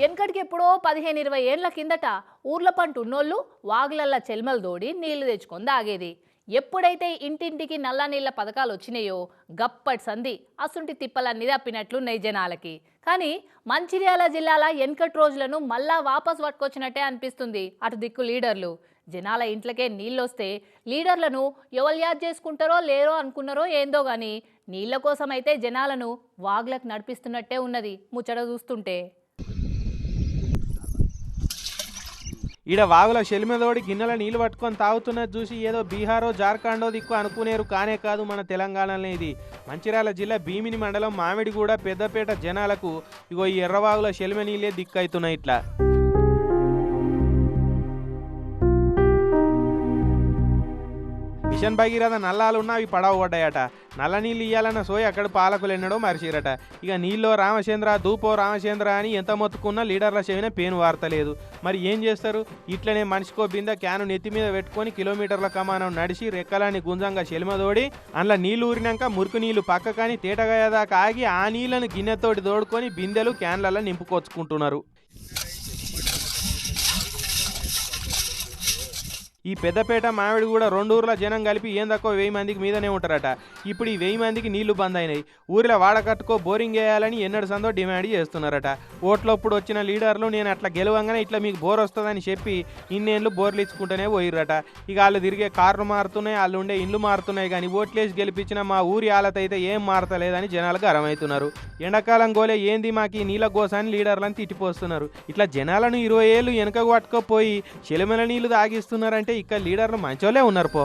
వెనకటికి ఎప్పుడో పదిహేను ఇరవై ఏళ్ళ కిందట ఊర్ల పంట ఉన్నోళ్ళు వాగులల్ల చెల్మలు దోడి నీళ్ళు తెచ్చుకొని తాగేది. ఎప్పుడైతే ఇంటింటికి నల్ల నీళ్ళ పథకాలు వచ్చినాయో గప్పటి సంధి అసుంటి తిప్పలన్నీ తప్పినట్లున్నాయి జనాలకి. కానీ మంచిర్యాల జిల్లాల వెనకటి రోజులను మళ్ళా వాపస్ పట్టుకొచ్చినట్టే అనిపిస్తుంది అటు దిక్కు లీడర్లు. జనాల ఇంట్లకే నీళ్ళొస్తే లీడర్లను ఎవరు యాద్ చేసుకుంటారో లేరో అనుకున్నారో ఏందో కానీ నీళ్ళ కోసం అయితే జనాలను వాగులకు నడిపిస్తున్నట్టే ఉన్నది ముచ్చట చూస్తుంటే. ఈడ వాగుల షెలిమెదోడి గిన్నెల నీళ్ళు పట్టుకొని తాగుతున్నది చూసి ఏదో బీహారో జార్ఖండో దిక్కు అనుకునేరు. కానే కాదు మన తెలంగాణలో ఇది. మంచిర్యాల జిల్లా భీమిని మండలం మామిడిగూడ పెద్దపేట జనాలకు ఇగో ఈ ఎర్రవాగుల షెలిమె నీళ్ళే దిక్కు అవుతున్నాయి ఇట్లా. మిషన్ భగీరథ నల్లాలున్నా అవి పడవ పడ్డాయట. నల్ల నీళ్ళు ఇయ్యాలన్న సోయి అక్కడ పాలకులు ఎన్నడో మరిచిరట. ఇక నీళ్ళో రామచంద్ర దూపో రామచంద్ర అని ఎంత మొత్తుకున్నా లీడర్ల చెవిన పేను వార్తలేదు మరి ఏం చేస్తారు? ఇట్లనే మనిషికో బింద క్యాను నెత్తి మీద పెట్టుకొని కిలోమీటర్ల కమానం నడిచి రెక్కలాన్ని గుంజంగా చెలిమదోడి అందులో నీళ్ళు ఊరినాక మురుకు నీళ్ళు పక్కకాని తేటగాయదాకా ఆగి ఆ నీళ్ళను గిన్నెతోటి తోడుకొని బిందెలు క్యాన్లలో నింపుకొచ్చుకుంటున్నారు. ఈ పెద్దపేట మామిడి కూడా రెండు ఊర్ల జనం కలిపి ఏం తక్కువ వెయ్యి మందికి మీదనే ఉంటారట. ఇప్పుడు ఈ వెయ్యి మందికి నీళ్ళు బంద్ అయినాయి. ఊరిలో వాడకట్టుకో బోరింగ్ వేయాలని ఎన్నడు సందో డిమాండ్ చేస్తున్నారట. ఓట్లప్పుడు వచ్చిన లీడర్లు నేను అట్లా గెలవంగానే ఇట్లా మీకు బోర్ వస్తుందని చెప్పి ఇన్నేళ్ళు బోర్లు ఇచ్చుకుంటూనే పోయిర్రట. ఇక వాళ్ళు తిరిగే కార్లు మారుతున్నాయి వాళ్ళు ఉండే ఇండ్లు మారుతున్నాయి కానీ ఓట్లేసి గెలిపించిన మా ఊరి ఆలత అయితే ఏం మారతలేదని జనాలకు అరమవుతున్నారు ఎండాకాలం గోలే ఏంది మాకు ఈ నీళ్ళ గోసాన్ని లీడర్లను తిట్టిపోస్తున్నారు ఇట్లా జనాలను ఇరవై ఏళ్ళు వెనకకు పట్టుకోపోయి చెలిమెల నీళ్ళు తాగిస్తున్నారంటే ఇక్కడ లీడర్లు మంచోలే ఉన్నారు పో.